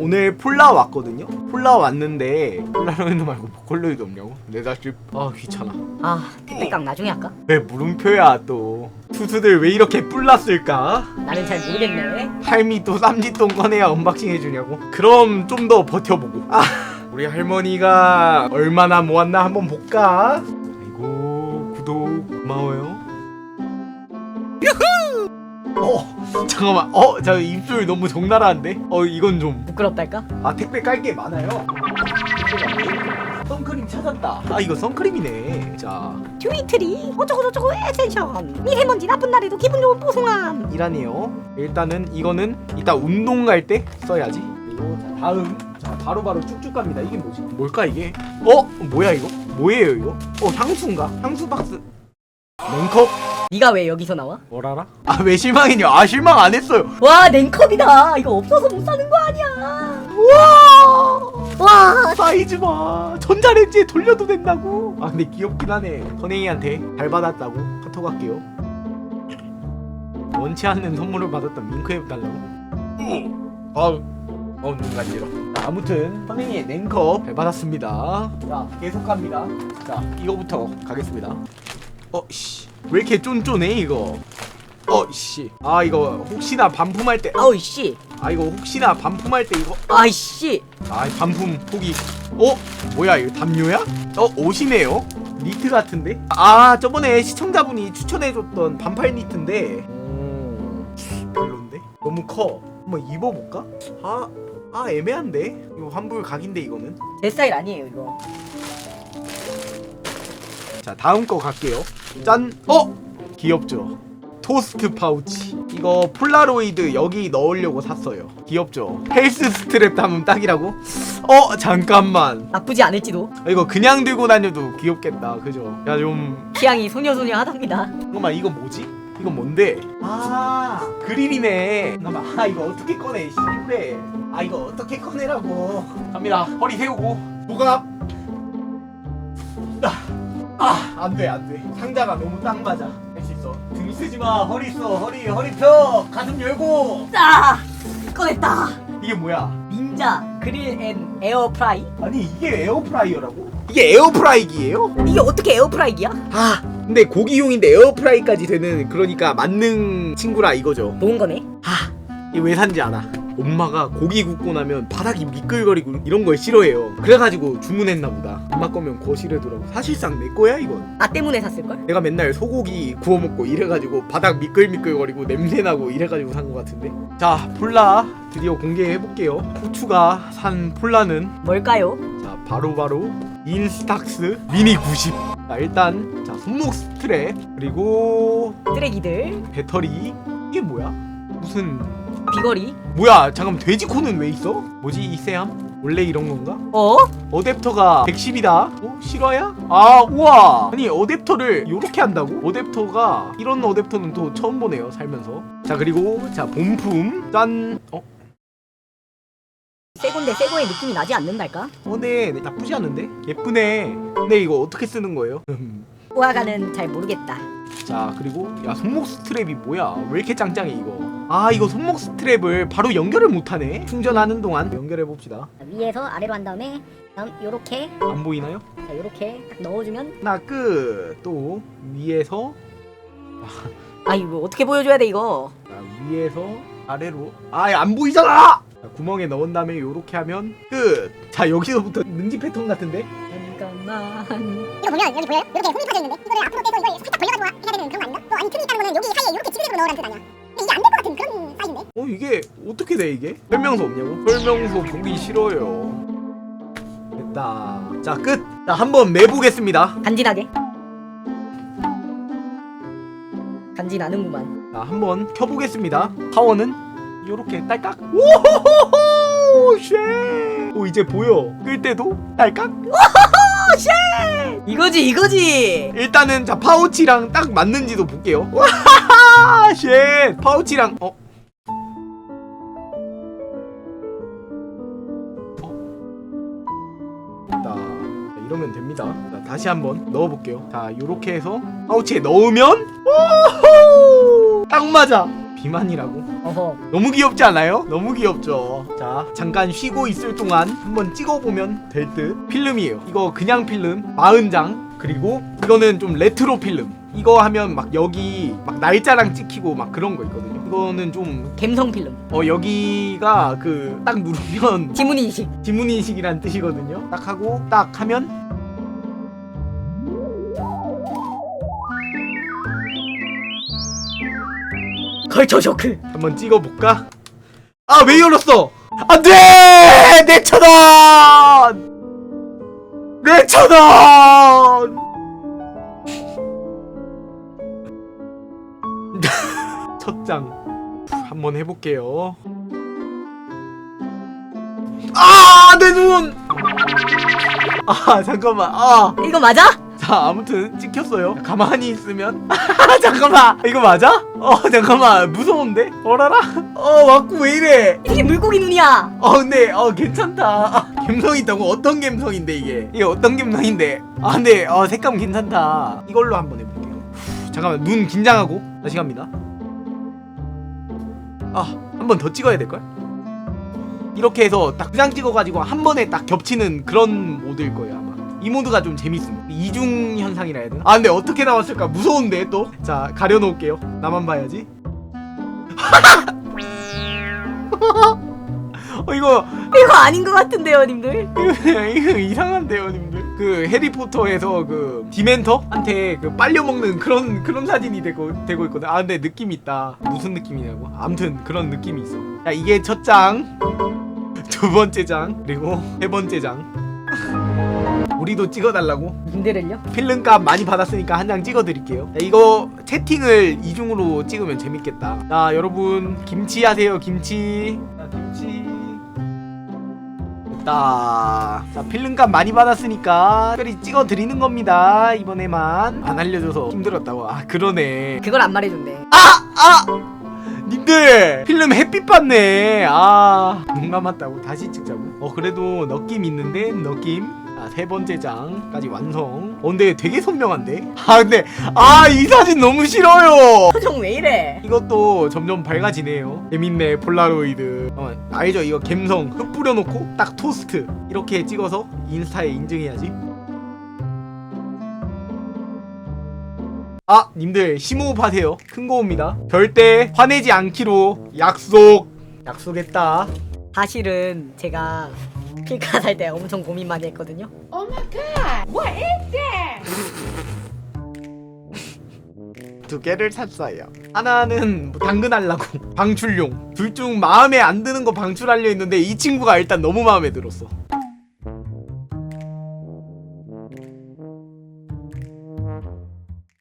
오늘 폴라 왔거든요. 폴라 왔는데 폴라로이드 말고 보컬로이드 없냐고? 내가 지금 아 귀찮아. 아 택배깡 나중에 할까? 왜 물음표야 또? 투수들 왜 이렇게 뿔났을까? 나는 잘 모르겠네 할미 또 쌈짓돈 꺼내야 언박싱 해주냐고? 그럼 좀 더 버텨보고. 아 우리 할머니가 얼마나 모았나 한번 볼까? 그리고 구독 고마워요. 어 잠깐만 어저 입술 너무 적나라한데 어 이건 좀 부끄럽달까? 아 택배 깔 게 많아요. 선크림 찾았다. 아 이거 선크림이네. 자 트위트리 어쩌고저쩌고 에센션 미세먼지 나쁜 날에도 기분 좋은 뽀송함 이라니요. 일단은 이거는 이따 운동 갈 때 써야지. 그리고 자, 다음 자 바로바로 쭉쭉 갑니다. 이게 뭐지? 뭘까 이게? 어 뭐야 이거? 뭐예요 이거? 어 향수인가? 향수 박스. 냉컵? 네가 왜 여기서 나와? 뭘 알아? 아 왜 실망했냐? 아 실망 안 했어요. 와 냉컵이다 이거 없어서 못 사는 거 아니야 우와 와 사이즈 봐. 전자레인지에 돌려도 된다고. 아 근데 귀엽긴 하네. 선행이한테 잘 받았다고 카톡 할게요. 원치 않는 선물을 받았던 밍크 해달라고. 아우, 어, 눈 간지러. 자, 아무튼 선행이의 냉컵 잘 받았습니다. 자, 계속 갑니다. 자, 이거부터 가겠습니다. 어, 씨, 왜 이렇게 쫀쫀해 이거? 어, 씨, 아 이거 혹시나 반품할 때, 아우 씨아 이거 혹시나 반품할 때 이거 아이씨 아 반품 포기 어? 뭐야 이거 담요야? 어 옷이네요 니트 같은데? 아 저번에 시청자분이 추천해줬던 반팔 니트인데 음, 별론데? 너무 커 한번 입어볼까? 아, 아 애매한데? 이거 환불 각인데 이거는 제 스타일 아니에요 이거 자 다음 거 갈게요 짠! 어? 귀엽죠? 토스트 파우치 이거 폴라로이드 여기 넣으려고 샀어요 귀엽죠? 헬스 스트랩 담으면 딱이라고? 어? 잠깐만 나쁘지 않을지도 아, 이거 그냥 들고 다녀도 귀엽겠다 그죠? 야좀 취향이 소녀소녀 하답니다 잠깐만 이거 뭐지? 이건 뭔데? 아 그림이네 잠깐만 아 이거 어떻게 꺼내 씨부레 아 이거 어떻게 꺼내라고 갑니다 허리 세우고 부갑 아 안 돼 안 돼. 상자가 너무 딱 맞아. 할 수 있어. 등 쓰지 마. 허리 써 허리 허리 펴. 가슴 열고. 아 꺼냈다. 이게 뭐야? 닌자 그릴 앤 에어프라이? 아니 이게 에어프라이어라고? 이게 에어프라이기예요? 이게 어떻게 에어프라이기야? 아 근데 고기용인데 에어프라이까지 되는 그러니까 만능 친구라 이거죠. 좋은 거네? 아 이거 왜 산지 알아 엄마가 고기 굽고 나면 바닥이 미끌거리고 이런 걸 싫어해요. 그래가지고 주문했나 보다. 엄마 거면 거실에더라고. 사실상 내 거야 이건. 나 때문에 샀을걸? 내가 맨날 소고기 구워 먹고 이래가지고 바닥 미끌미끌거리고 냄새나고 이래가지고 산 것 같은데. 자 폴라 드디어 공개해볼게요. 후추가 산 폴라는? 뭘까요? 자 바로바로 인스탁스 미니 90. 자 일단 자 손목 스트랩 그리고 쓰레기들. 배터리. 이게 뭐야? 무슨 비거리 뭐야? 잠깐 돼지 코는 왜 있어? 뭐지 이 쌤? 원래 이런 건가? 어? 어댑터가 110이다. 어? 실화야? 아 우와. 아니 어댑터를 요렇게 한다고? 어댑터가 이런 어댑터는 또 처음 보네요 살면서. 자 그리고 자 본품 짠. 어? 새건데 새거의 느낌이 나지 않는달까? 어네 나쁘지 않은데? 예쁘네. 근데 이거 어떻게 쓰는 거예요? 음. 호화가는 잘 모르겠다 자 그리고 야 손목 스트랩이 뭐야? 왜 이렇게 짱짱해 이거? 아 이거 손목 스트랩을 바로 연결을 못하네? 충전하는 동안 연결해 봅시다. 위에서 아래로 한 다음에 다음 요렇게 안 보이나요? 자, 요렇게 딱 넣어주면 하나 끝또 위에서 아 이거 어떻게 보여줘야 돼 이거? 자, 위에서 아래로 아안 보이잖아! 자, 구멍에 넣은 다음에 요렇게 하면 끝자 여기서부터 능지 패턴 같은데? 잠깐만. 이거 보면 여기 보여요? 이렇게 홈이 파져 있는데? 이거를 앞으로 빼서 이걸 살짝 벌려가지고 해야 되는 그런 거 아닌가? 또 아니 틈이 있다는 거는 여기 사이에 이렇게 지그재그로 넣으라는 뜻 아니야? 근데 이게 안 될 것 같은 그런 사이인데? 어 이게 어떻게 돼 이게 설명서 없냐고 설명서 보기 싫어요 됐다 자 끝 자 한번 매보겠습니다 간지나게 간지나는구만 자, 한번 켜보겠습니다. 파워는 이렇게 딸깍. 오호호호! 쉐! 오 이제 보여. 끌 때도 딸깍. 이거지 이거지 일단은 자 파우치랑 딱 맞는지도 볼게요. 와하하! 쉐! 파우치랑 어? 어? 이러면 됩니다. 자, 다시 한번 넣어볼게요. 자, 요렇게 해서 파우치에 넣으면 오호! 딱 맞아. 비만이라고? 어허 너무 귀엽지 않아요? 너무 귀엽죠. 자, 잠깐 쉬고 있을 동안 한번 찍어보면 될 듯. 필름이에요. 이거 그냥 필름 40장. 그리고 이거는 좀 레트로 필름. 이거 하면 막 여기 막 날짜랑 찍히고 막 그런 거 있거든요. 이거는 좀, 갬성 필름 어, 여기가 그 딱 누르면 지문 인식 지문 인식이란 뜻이거든요. 딱 하고 딱 하면 걸쳐 쇼크 한번 찍어볼까? 아 왜 열었어? 안돼 내 천원 내 천원 첫장 한번 해볼게요 아 내 눈! 아 잠깐만 아 이거 맞아? 자 아무튼 찍혔어요. 가만히 있으면? 잠깐만. 이거 맞아? 어 잠깐만. 무서운데? 어라라? 어 맞고 왜 이래? 이게 물고기 눈이야. 어 근데 어 괜찮다. 아, 감성 있다고? 어떤 감성인데 이게? 이게 어떤 감성인데? 아 근데 어 색감 괜찮다. 이걸로 한번 해볼게요. 후, 잠깐만. 눈 긴장하고. 다시 갑니다. 아 한 번 더 찍어야 될걸? 이렇게 해서 딱두장 찍어가지고 한 번에 딱 겹치는 그런 모드일 거예요 이 모드가 좀 재밌습니다 이중 현상이라 해야 되나 아 근데 어떻게 나왔을까 무서운데 또 자 가려놓을게요 나만 봐야지 어 이거 이거 아닌 것 같은데요 님들 이거, 이거 이상한데요, 님들. 그 해리포터에서 그 디멘터한테 그 빨려 먹는 그런 그런 사진이 되고 되고 있거든. 아 근데 느낌 있다. 무슨 느낌이냐고? 아무튼 그런 느낌이 있어. 자 이게 첫 장, 두 번째 장, 그리고 세 번째 장. 우리도 찍어달라고 님들을요? 필름값 많이 받았으니까 한 장 찍어드릴게요. 자, 이거 채팅을 이중으로 찍으면 재밌겠다. 자 여러분 김치 하세요 김치. 자 김치. 됐다. 자 필름값 많이 받았으니까 특별히 찍어드리는 겁니다. 이번에만 안 알려줘서 힘들었다고. 아 그러네. 그걸 안 말해준대 아! 님들 필름 햇빛 받네 아 눈 감았다고 다시 찍자고 어 그래도 느낌 있는데 느낌 자, 세 번째 장까지 완성. 어 근데 되게 선명한데? 아 근데 아 이 사진 너무 싫어요. 표정 왜 이래? 이것도 점점 밝아지네요. 재밌네 폴라로이드. 어, 알죠? 이거 갬성. 흙 뿌려놓고 딱 토스트. 이렇게 찍어서 인스타에 인증해야지. 아 님들 심호흡 하세요. 큰 거 옵니다. 절대 화내지 않기로 약속. 약속했다. 사실은 제가 필카 살 때 엄청 고민 많이 했거든요. 두 개를 샀어요. 하나는 뭐 당근하려고 방출용. 둘 중 마음에 안 드는 거 방출하려 했는데 이 친구가 일단 너무 마음에 들었어